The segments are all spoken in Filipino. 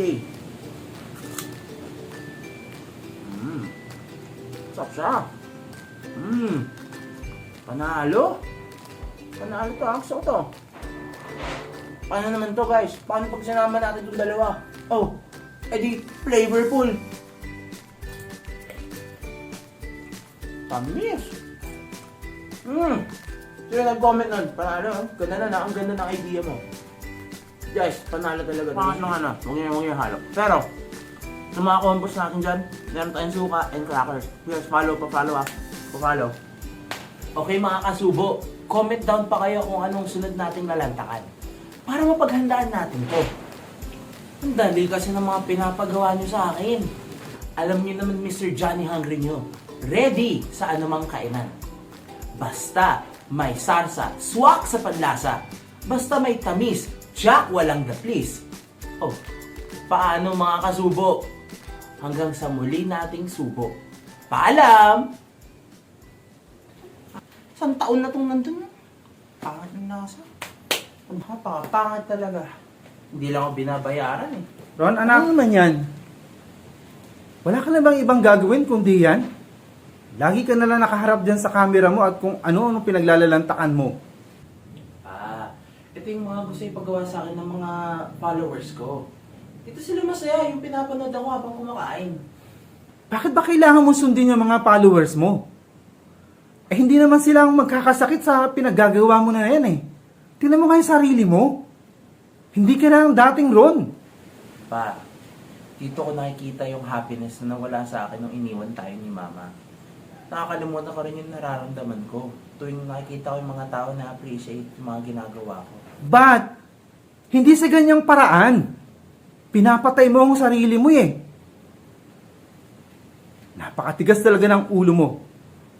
day. Mmm. Sarap siya. Mmm. Panalo. Panalo to, ang to. Paano naman to guys? Paano pag sinama natin itong dalawa? Oh, edi flavorful. Tamis. Mmm. Sino nag-comment nun? Panalo, ganda na na. Ang ganda ng idea mo. Guys, panalo talaga. Pangat ng ano, huwag niyo huwag niyo halo. Pero, sa mga combos natin dyan, meron tayong suka and crackers. Yes, follow pa, follow ah. Pa-follow. Okay mga kasubo, comment down pa kayo kung anong sunod nating lalantakan. Para mapaghandaan natin to. Ang dali kasi ng mga pinapagawa nyo sa akin. Alam niyo naman Mr. Johnny Hungry nyo. Ready sa anumang kainan. Basta may sarsa, swak sa panlasa. Basta may tamis, jack walang daplis. Oh, paano mga kasubo? Hanggang sa muli nating subo. Paalam! Isang taon na itong nandun. Pangit ng nasa. Napakapangit talaga. Hindi lang ako binabayaran eh. Ron, anak. Ano naman yan? Wala ka na bang ibang gagawin kundi yan? Lagi ka na lang nakaharap dyan sa camera mo at kung ano-ano pinaglalalantakan mo. Ito yung mga gusto ipagawa sa akin ng mga followers ko. Dito sila masaya yung pinapanood ako habang kumakain. Bakit ba kailangan mo sundin yung mga followers mo? Eh hindi naman sila ang magkakasakit sa pinaggagawa mo na yan eh. Tingnan mo nga yung sarili mo. Hindi ka na ang dating Ron. Pa, dito ko nakikita yung happiness na nawala sa akin nung iniwan tayo ni Mama. Nakakalimutan ko rin yung nararamdaman ko tuwing nakikita ko yung mga tao na appreciate yung mga ginagawa ko. But, hindi sa ganyang paraan. Pinapatay mo ang sarili mo eh. Napakatigas talaga ng ulo mo.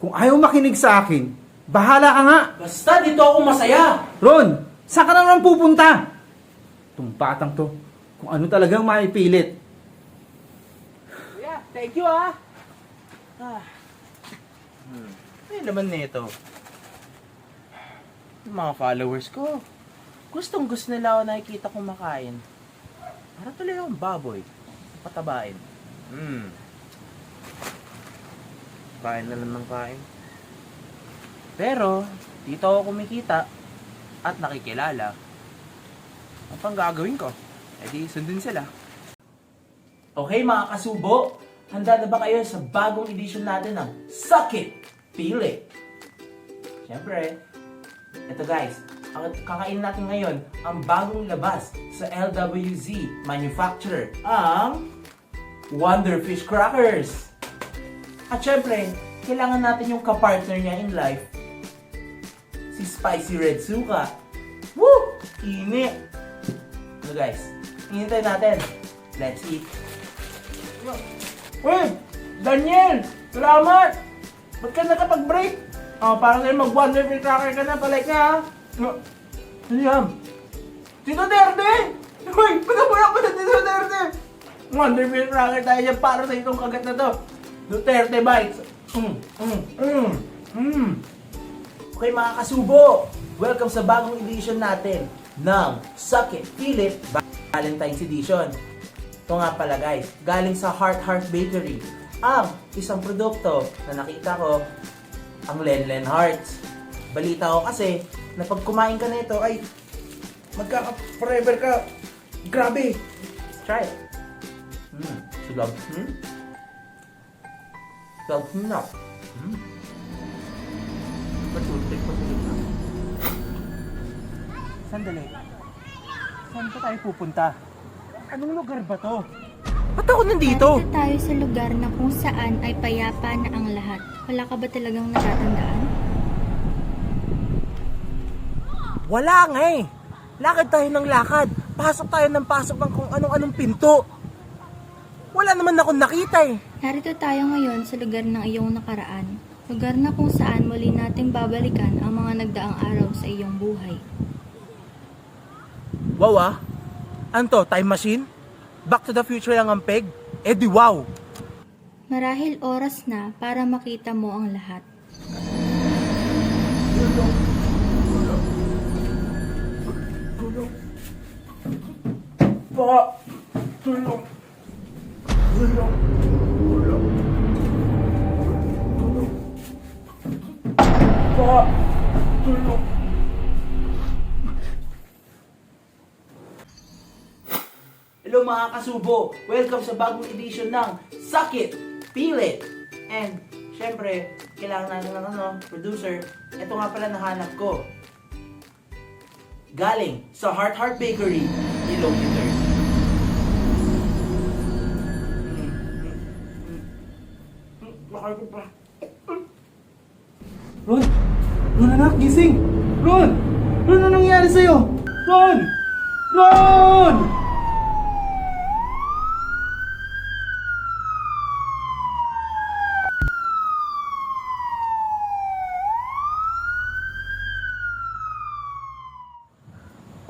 Kung ayaw makinig sa akin, bahala ka nga. Basta dito ako masaya! Ron, saan ka naman pupunta? Itong batang to, kung ano talagang maipilit. Yeah, thank you ah! ah. Hmm. Ano naman nito? Yung mga followers ko, gustong gusto nila ako nakikita kumakain. Para tuloy akong baboy. Patabain. Hmm. Kain na lang ng kain. Pero, dito ako kumikita at nakikilala. Ang pang gagawin ko? E di sundin sila. Okay mga kasubo, handa na ba kayo sa bagong edition natin ng Suck It! Feel It! Siyempre, ito guys, ang kakain natin ngayon, ang bagong labas sa LWZ manufacturer, ang Wonder Fish Crackers! At syempre, kailangan natin yung kapartner niya in life, si Spicy Red Suka. Woo! Init! So guys, hinintay natin. Let's eat. Uy! Daniel! Salamat! Ba't ka nakapag-break? Oh, para sa'yo mag-wonder free cracker ka na. Palike ka ha? No. Ano yan? Tito Derde! Uy! Panabuyak ko na Tito Derde! Wonder free cracker tayo yan para sa itong kagat na to. Duterte Bites. Mm, mm, mm, mm. Okay mga kasubo, welcome sa bagong edition natin ng Suck It, Feel It Valentine's Edition. Ito nga pala guys, galing sa Heart Heart Bakery. Ang isang produkto na nakita ko, ang Lenlen Hearts. Balita ko kasi na pag kumain ka nito ay magkaka-forever ka. Grabe! Try it. Mm, sulab. Hmm? Sulab na. Hmm? Patutik pa sa gitna. Sandali. Saan pa tayo pupunta? Anong lugar ba to? Ba't ako nandito? Narito tayo sa lugar na kung saan ay payapa na ang lahat. Wala ka ba talagang natatandaan? Wala nga eh. Lakad tayo ng lakad. Pasok tayo ng pasok ng kung anong-anong pinto. Wala naman ako nakita eh. Narito tayo ngayon sa lugar ng iyong nakaraan. Lugar na kung saan muli nating babalikan ang mga nagdaang araw sa iyong buhay. Wow ah. Ano to? Time machine? Back to the future lang ang peg? Eh di wow. Marahil oras na para makita mo ang lahat. Tulong. Tulong. Tulong. Tulong. Pa. Tulong. Mga kasubo! Welcome sa bagong edition ng Sakit, Feel It! And, syempre, kailangan natin ng ano, producer. Ito nga pala nahanap ko. Galing sa Heart Heart Bakery, Kilometer. Bakal ko pa. Ron! Ron anak, gising! Ron! Ron, ano nangyari sa'yo? Ron! Ron!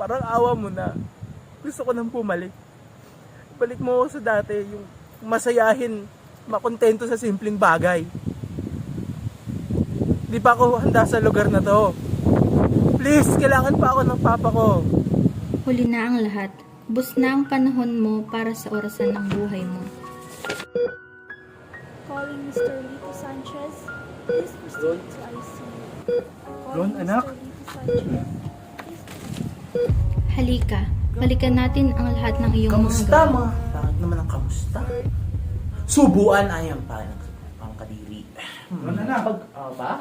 Parang awa mo na. Gusto ko nang bumalik. Balik mo ako sa dati, yung masayahin, makontento sa simpleng bagay. Di pa ako handa sa lugar na to. Please, kailangan pa ako ng papa ko. Huli na ang lahat. Bus na ang panahon mo para sa orasan ng buhay mo. Calling Mr. Lito Sanchez. Please proceed to ICU. Calling Ron, Mr. anak? Lito Sanchez. Halika, balikan natin ang lahat ng iyong Kamusta mga gawa. mga? Bakit naman ang kamusta? Subuan ay ang parang ang kadiri. Ron, anak. Pag, ah, ba?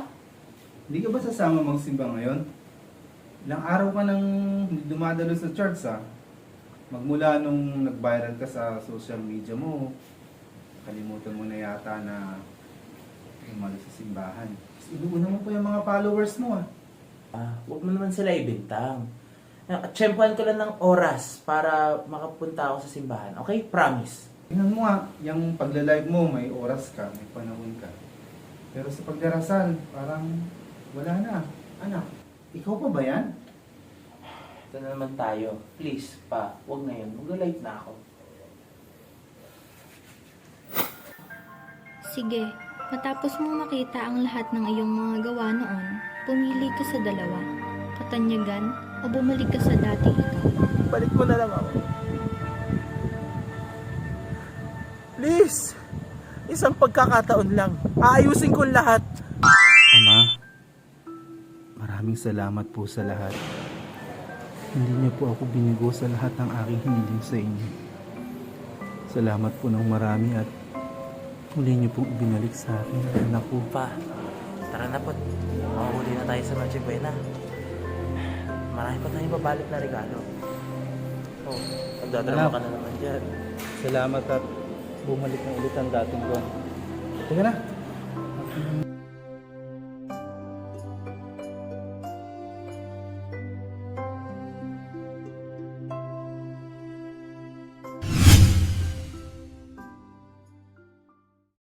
Hindi ka ba sasama magsimba ngayon? Ilang araw ka nang hindi dumadalo sa church ah. Magmula nung nag-viral ka sa social media mo, kalimutan mo na yata na umalo sa simbahan. Inuuna mo pa yung mga followers mo ah. Ah, huwag mo naman sila ibintang. Tsempuhan ko lang ng oras para makapunta ako sa simbahan. Okay? Promise. Tingnan mo nga, yung pagla-live mo, may oras ka, may panahon ka. Pero sa pagdarasal, parang wala na. Anak, ikaw pa ba yan? Ito na naman tayo. Please, pa. Huwag na yun. Mag-live na ako. Sige, matapos mo makita ang lahat ng iyong mga gawa noon, pumili ka sa dalawa. Katanyagan o bumalik ka sa dating ikaw. Balik mo na lang ako. Please! Isang pagkakataon lang. Aayusin ko lahat. Ama, maraming salamat po sa lahat. Hindi niyo po ako binigo sa lahat ng aking hiniling sa inyo. Salamat po ng marami at muli niyo pong ibinalik sa akin ang anak ko. Pa, tara na po. Makahuli na tayo sa Noche Buena. Marami pa tayong babalik na regalo. Oh, nagdadrama Anak. ka na naman dyan. Salamat at bumalik na ulit ang dating buwan. Teka na.